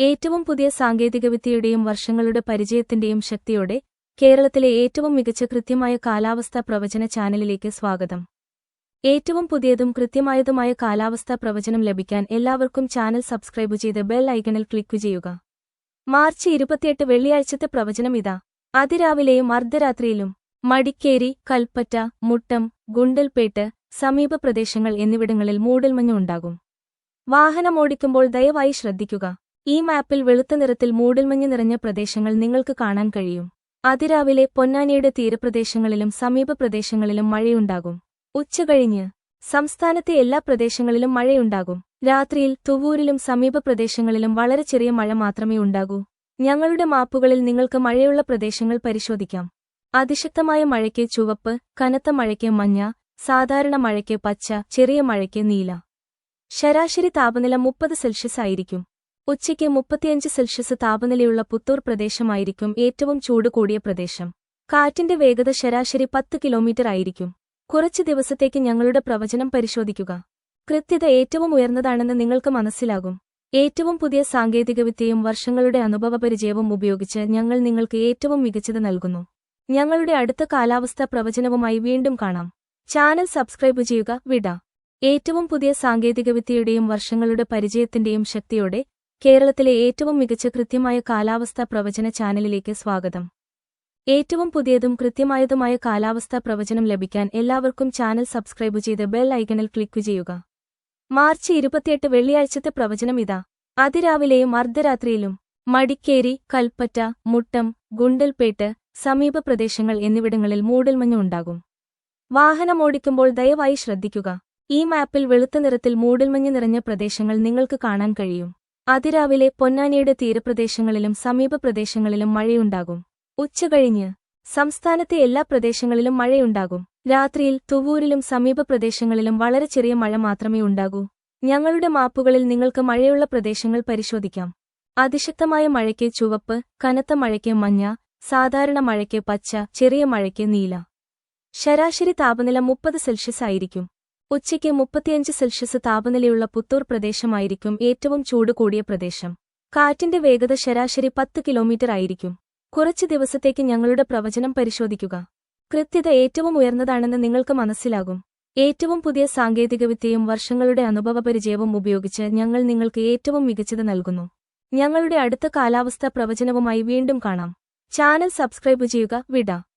ഏറ്റവും പുതിയ സാങ്കേതികവിദ്യയുടെയും വർഷങ്ങളുടെ പരിചയത്തിന്റെയും ശക്തിയോടെ കേരളത്തിലെ ഏറ്റവും മികച്ച കൃത്യമായ കാലാവസ്ഥാ പ്രവചന ചാനലിലേക്ക് സ്വാഗതം. ഏറ്റവും പുതിയതും കൃത്യമായതുമായ കാലാവസ്ഥാ പ്രവചനം ലഭിക്കാൻ എല്ലാവർക്കും ചാനൽ സബ്സ്ക്രൈബ് ചെയ്ത് ബെൽ ഐക്കണിൽ ക്ലിക്ക് ചെയ്യുക. മാർച്ച് ഇരുപത്തിയെട്ട് വെള്ളിയാഴ്ചത്തെ പ്രവചനം ഇതാ. അതിരാവിലെയും അർദ്ധരാത്രിയിലും മടിക്കേരി കൽപ്പറ്റ മുട്ടം ഗുണ്ടൽപേട്ട് സമീപ പ്രദേശങ്ങൾ എന്നിവിടങ്ങളിൽ മൂടൽമഞ്ഞുണ്ടാകും. വാഹനമോടിക്കുമ്പോൾ ദയവായി ശ്രദ്ധിക്കുക. ഈ മാപ്പിൽ വെളുത്ത നിറത്തിൽ മൂടൽമഞ്ഞ് നിറഞ്ഞ പ്രദേശങ്ങൾ നിങ്ങൾക്ക് കാണാൻ കഴിയും. അതിരാവിലെ പൊന്നാനിയുടെ തീരപ്രദേശങ്ങളിലും സമീപ പ്രദേശങ്ങളിലും മഴയുണ്ടാകും. ഉച്ചകഴിഞ്ഞ് സംസ്ഥാനത്തെ എല്ലാ പ്രദേശങ്ങളിലും മഴയുണ്ടാകും. രാത്രിയിൽ തുവൂരിലും സമീപ പ്രദേശങ്ങളിലും വളരെ ചെറിയ മഴ മാത്രമേ ഉണ്ടാകൂ. ഞങ്ങളുടെ മാപ്പുകളിൽ നിങ്ങൾക്ക് മഴയുള്ള പ്രദേശങ്ങൾ പരിശോധിക്കാം. അതിശക്തമായ മഴയ്ക്ക് ചുവപ്പ് കനത്ത മഴയ്ക്ക് മഞ്ഞ സാധാരണ മഴയ്ക്ക് പച്ച ചെറിയ മഴയ്ക്ക് നീല. ശരാശരി താപനില മുപ്പത് സെൽഷ്യസ് ആയിരിക്കും. ഉച്ചയ്ക്ക് മുപ്പത്തിയഞ്ച് സെൽഷ്യസ് താപനിലയുള്ള പുത്തൂർ പ്രദേശമായിരിക്കും ഏറ്റവും ചൂട് കൂടിയ പ്രദേശം. കാറ്റിന്റെ വേഗത ശരാശരി പത്ത് കിലോമീറ്റർ ആയിരിക്കും. കുറച്ച് ദിവസത്തേക്ക് ഞങ്ങളുടെ പ്രവചനം പരിശോധിക്കുക. കൃത്യത ഏറ്റവും ഉയർന്നതാണെന്ന് നിങ്ങൾക്ക് മനസ്സിലാകും. ഏറ്റവും പുതിയ സാങ്കേതികവിദ്യയും വർഷങ്ങളുടെ അനുഭവപരിചയവും ഉപയോഗിച്ച് ഞങ്ങൾ നിങ്ങൾക്ക് ഏറ്റവും മികച്ചത് നൽകുന്നു. ഞങ്ങളുടെ അടുത്ത കാലാവസ്ഥാ പ്രവചനവുമായി വീണ്ടും കാണാം. ചാനൽ സബ്സ്ക്രൈബ് ചെയ്യുക വിട. ഏറ്റവും പുതിയ സാങ്കേതികവിദ്യയുടെയും വർഷങ്ങളുടെ പരിചയത്തിന്റെയും ശക്തിയോടെ കേരളത്തിലെ ഏറ്റവും മികച്ച കൃത്യമായ കാലാവസ്ഥാ പ്രവചന ചാനലിലേക്ക് സ്വാഗതം. ഏറ്റവും പുതിയതും കൃത്യമായതുമായ കാലാവസ്ഥാ പ്രവചനം ലഭിക്കാൻ എല്ലാവർക്കും ചാനൽ സബ്സ്ക്രൈബ് ചെയ്ത് ബെൽ ഐക്കണിൽ ക്ലിക്ക് ചെയ്യുക. മാർച്ച് ഇരുപത്തിയെട്ട് വെള്ളിയാഴ്ചത്തെ പ്രവചനം ഇതാ. അതിരാവിലെയും അർദ്ധരാത്രിയിലും മടിക്കേരി കൽപ്പറ്റ മുട്ടം ഗുണ്ടൽപേട്ട് സമീപ പ്രദേശങ്ങൾ എന്നിവിടങ്ങളിൽ മൂടൽമഞ്ഞ് ഉണ്ടാകും. വാഹനമോടിക്കുമ്പോൾ ദയവായി ശ്രദ്ധിക്കുക. ഈ മാപ്പിൽ വെളുത്ത നിറത്തിൽ മൂടൽമഞ്ഞ് നിറഞ്ഞ പ്രദേശങ്ങൾ നിങ്ങൾക്ക് കാണാൻ കഴിയും. അതിരാവിലെ പൊന്നാനിയുടെ തീരപ്രദേശങ്ങളിലും സമീപ പ്രദേശങ്ങളിലും മഴയുണ്ടാകും ഉച്ചകഴിഞ്ഞ് സംസ്ഥാനത്തെ എല്ലാ പ്രദേശങ്ങളിലും മഴയുണ്ടാകും. രാത്രിയിൽ തുവൂരിലും സമീപ പ്രദേശങ്ങളിലും വളരെ ചെറിയ മഴ മാത്രമേ ഉണ്ടാകൂ. ഞങ്ങളുടെ മാപ്പുകളിൽ നിങ്ങൾക്ക് മഴയുള്ള പ്രദേശങ്ങൾ പരിശോധിക്കാം. അതിശക്തമായ മഴയ്ക്ക് ചുവപ്പ് കനത്ത മഴയ്ക്ക് മഞ്ഞ സാധാരണ മഴയ്ക്ക് പച്ച ചെറിയ മഴയ്ക്ക് നീല. ശരാശരി താപനില മുപ്പത് സെൽഷ്യസ് ആയിരിക്കും. ഉച്ചയ്ക്ക് മുപ്പത്തിയഞ്ച് സെൽഷ്യസ് താപനിലയുള്ള പുത്തൂർ പ്രദേശമായിരിക്കും ഏറ്റവും ചൂട് കൂടിയ പ്രദേശം. കാറ്റിന്റെ വേഗത ശരാശരി പത്ത് കിലോമീറ്റർ ആയിരിക്കും. കുറച്ച് ദിവസത്തേക്ക് ഞങ്ങളുടെ പ്രവചനം പരിശോധിക്കുക. കൃത്യത ഏറ്റവും ഉയർന്നതാണെന്ന് നിങ്ങൾക്ക് മനസ്സിലാകും. ഏറ്റവും പുതിയ സാങ്കേതികവിദ്യയും വർഷങ്ങളുടെ അനുഭവപരിചയവും ഉപയോഗിച്ച് ഞങ്ങൾ നിങ്ങൾക്ക് ഏറ്റവും മികച്ചത് നൽകുന്നു. ഞങ്ങളുടെ അടുത്ത കാലാവസ്ഥാ പ്രവചനവുമായി വീണ്ടും കാണാം. ചാനൽ സബ്സ്ക്രൈബ് ചെയ്യുക. വിട.